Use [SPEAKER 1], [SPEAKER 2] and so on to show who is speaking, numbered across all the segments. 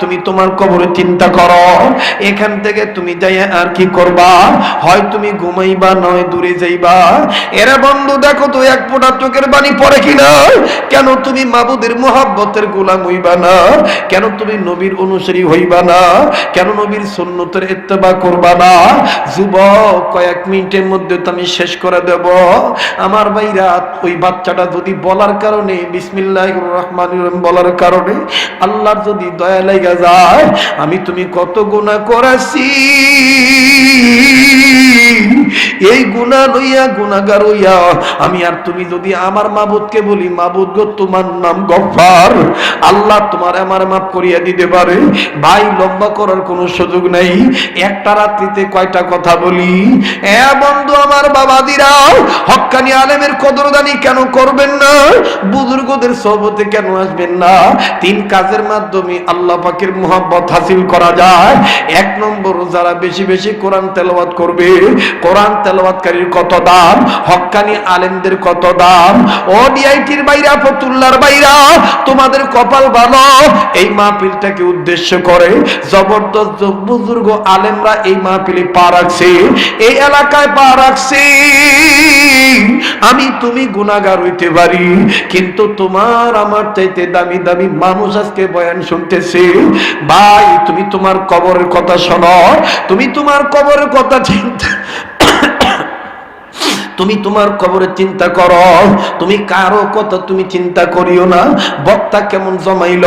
[SPEAKER 1] তুমি তোমার কবরে চিন্তা করো। এখান থেকে তুমি যাই আর কি করবা? হয় তুমি ঘুমাইবা, নয় দূরে যাইবা। এরা বন্ধু, দেখো তো এক ফোঁটা চোখের বাণী পড়ে কিনা? কেন তুমি মাবুদের মোহাব্বতের গোলাম হইবা না? কেন তুমি নবীর অনুসারী হইবা না? কেন নবীর সুন্নতের ইত্তেবা করবা না? যুবক, কয়েক মিনিটের মধ্যে তো আমি শেষ করে দেব। আমার ভাইরা, ওই বাচ্চাটা যদি বলার কারণে বিসমিল্লাহ রহমান বলার কারণে, আল্লাহর যদি দয়া লেগে আমি তুমি কত গুণা করেছি। এই গুণা লইয়া, গুণাগার হইয়া, আমি আর তুমি যদি আমার মাবুদকে বলি, মাবুদ গো, তোমার নাম গফার আল্লাহ তোমার আমার মাফ করিয়া দিতে পারে। ভাই, লম্বা করার কোনো সুযোগ নাই। একটা রাত্রিতে কয়টা কথা বলি? এ বন্ধু আমার বাবা দিরা হক্কানি আলেমের কদরদানি কেন করবেন না? বুজুর্গদের সহবতে কেন আসবেন না? তিন কাজের মাধ্যমে আল্লাহ পাকের মোহাব্বত হাসিল করা যায়। এক নম্বর, যারা বেশি বেশি কোরআন তেলাওয়াত করবে, কোরআন তেলাওয়াতকারীর কত দাম? হক্কানি আলেমদের কত দাম? ও ডিআইটির বাইরা ফতুল্লার বাইরা, তোমাদের কপাল ভালো? এই মাহফিলটাকে উদ্দেশ্য করে জবরদস্ত বুজুর্গ আলেমরা এই মাহফিলে পা রাখছে। এই এলাকায় পা রাখছে। আমি তুমি গুনাগার হইতে পারি, কিন্তু তোমার আমার চাইতে দামি দামি মানুষ আজকে বয়ান শুনতেছে। ভাই, তুমি তোমার কবরের কথা শোনো। তুমি তোমার কবরের কথা চিন্তা তুমি তোমার কবরে চিন্তা করো। তুমি কারও কথা তুমি চিন্তা করিও না। বক্তা কেমন জমাইল?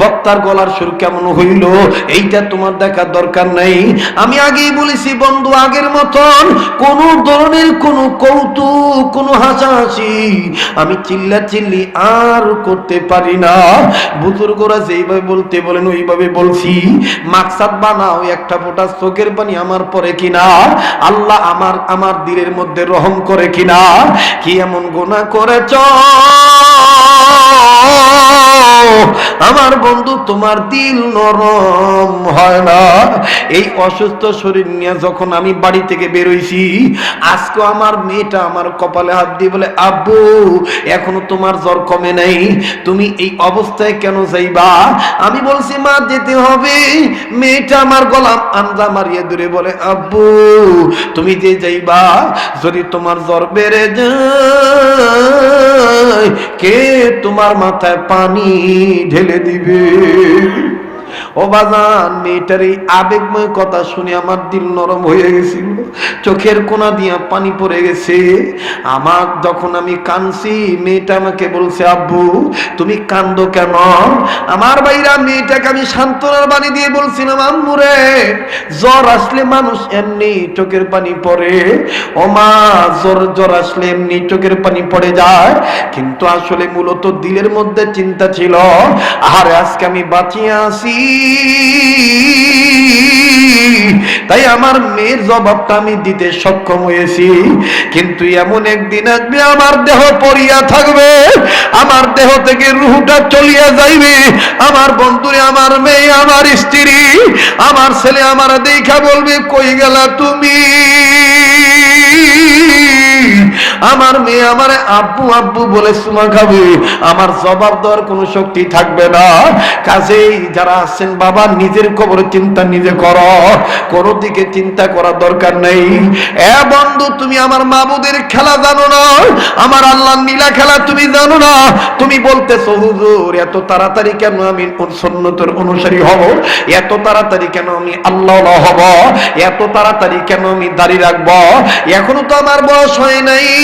[SPEAKER 1] বক্তার গলার সুর কেমন হইল? এইটা তোমার দেখার দরকার নাই। আমি আগেই বলেছি, বন্ধু, আগের মতন কোন ধরনের কোন কৌতুক, কোন হাসাহাসি আমি চিল্লা চিল্লি আর করতে পারি না। বুজুর্গরা যেইভাবে বলতে বলেন, ওইভাবে বলছি। মাকসাদ বানাও, একটা ফোঁটা চোখের পানি আমার পরে কিনা। আল্লাহ আমার আমার দিলের মধ্যে রহম করে কিনা? কি এমন গুণা করেছ? আমার বন্ধু, তোমার দিল নরম হয় না। এই অসুস্থ শরীর নিয়ে যখন আমি বাড়ি থেকে বেরোইছি, আজকে আমার মেয়েটা আমার কপালে হাত দিয়ে বলে, আব্বু, এখনও তোমার জ্বর কমে নাই, তুমি এই অবস্থায় কেন যাইবা? আমি বলছি, মা, যেতে হবে। মেয়েটা আমার গলাম আন্দা মারিয়ে দূরে বলে, আব্বু, তুমি যে যাইবা, যদি তোমার জ্বর বেড়ে যায়, কে তোমার মাথায় পানি ঢেলে দিবে। ও মেয়েটার এই আবেগময় কথা শুনে আমার দিল নরম হয়ে গেছিল। চোখের কোনা দিয়া পানি পড়ে গেছে। আমার যখন আমি কানছি মেয়েটা আমাকে বলছে, আব্বু, তুমি কান্দো কেন? আমার বাইরা মেয়েটাকে আমি সান্ত্বনার বাণী দিয়ে বলছিলাম আম্মুরে জ্বর আসলে মানুষ এমনি চোখের পানি পড়ে। ও মা, জ্বর জ্বর আসলে এমনি চোখের পানি পড়ে যায়। কিন্তু আসলে মূলত দিলের মধ্যে চিন্তা ছিল আর আজকে আমি বাঁচিয়ে আসি তাই আমার মেয়ের জবাবটা আমি দিতে সক্ষম হয়েছি। কিন্তু এমন একদিন আসবে আমার দেহ পড়িয়া থাকবে, আমার দেহ থেকে রুহুটা চলিয়া যাইবে। আমার বন্ধুরে, আমার মেয়ে, আমার স্ত্রী, আমার ছেলে আমার দেখা বলবে, কই গেলা তুমি? আমার মেয়ে আমার আব্বু আব্বু বলে সুমা খাবে। আমার জবাব দেওয়ার কোনো শক্তি থাকবে না। কাজেই যারা আছেন বাবা, নিজের কবর চিন্তা নিজে করো। কোনো দিকে চিন্তা করার দরকার নেই। এ বন্ধু, তুমি আমার মাবুদের খেলা জানো না। আমার আল্লাহ নীলা খেলা তুমি জানো না। তুমি বলতেছো, হুজুর, এত তাড়াতাড়ি কেন আমি সন্ন্যতের অনুসারী হব? এত তাড়াতাড়ি কেন আমি আল্লাহ হব? এত তাড়াতাড়ি কেন আমি দাড়ি রাখব? এখনও তো আমার বয়স হয় নাই।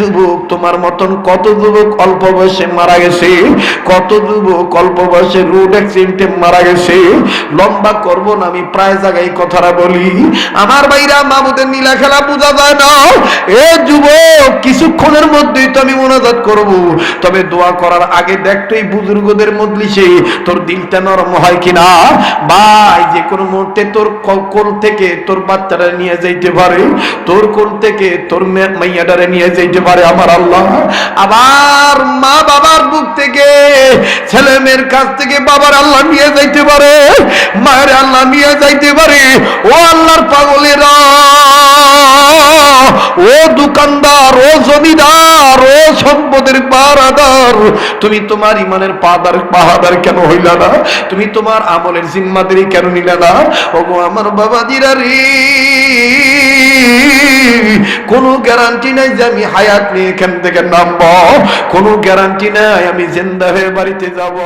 [SPEAKER 1] যুবক, তোমার মতন কত যুবক অল্প বয়সে মারা গেছে? কত যুবক অল্প বয়সে রোড অ্যাক্সিডেন্টে মারা গেছে? লম্বা করব না, আমি প্রায় জায়গায় কথাটা বলি। আমার ভাইরা, মামুদের নীলা খেলা বোঝা যায় না। এ যুবক, কিছুক্ষণের মধ্যেই তো আমি মোনাজাত করব। তবে দোয়া করার আগে দেখ তো এই বুজুর্গদের মজলিসে, তোর দিলটা নরম হয় কিনা? ভাই, যে কোনো মুহূর্তে তোর কোল থেকে তোর বাচ্চারা নিয়ে যাইতে পারে। তোর কোল থেকে তোর মাইয়াটারে নিয়ে যাইতে পারে পারে আমার আল্লাহ। আবার মা বাবার বুক থেকে ছেলে মেয়ের কাছ থেকে বাবার আল্লাহ নিয়ে যাইতে পারে, মায়ের আল্লাহ নিয়ে যাইতে পারে। ও আল্লাহর পাগলেরা, ও দোকানদার, ও জমিদার, ও সম্পদের পাহারাদার, তুমি তোমার ইমানের পাহাদার পাহাদার কেন হইলা না? তুমি তোমার আমলের জিম্মাদারি কেন নিলা না? ওগো আমার বাবা রে কোনো গ্যারান্টি নাই যে আমি হায়াত নিয়ে এখান থেকে নামবো। কোনো গ্যারান্টি নাই আমি জেন্দা হয়ে বাড়িতে যাব।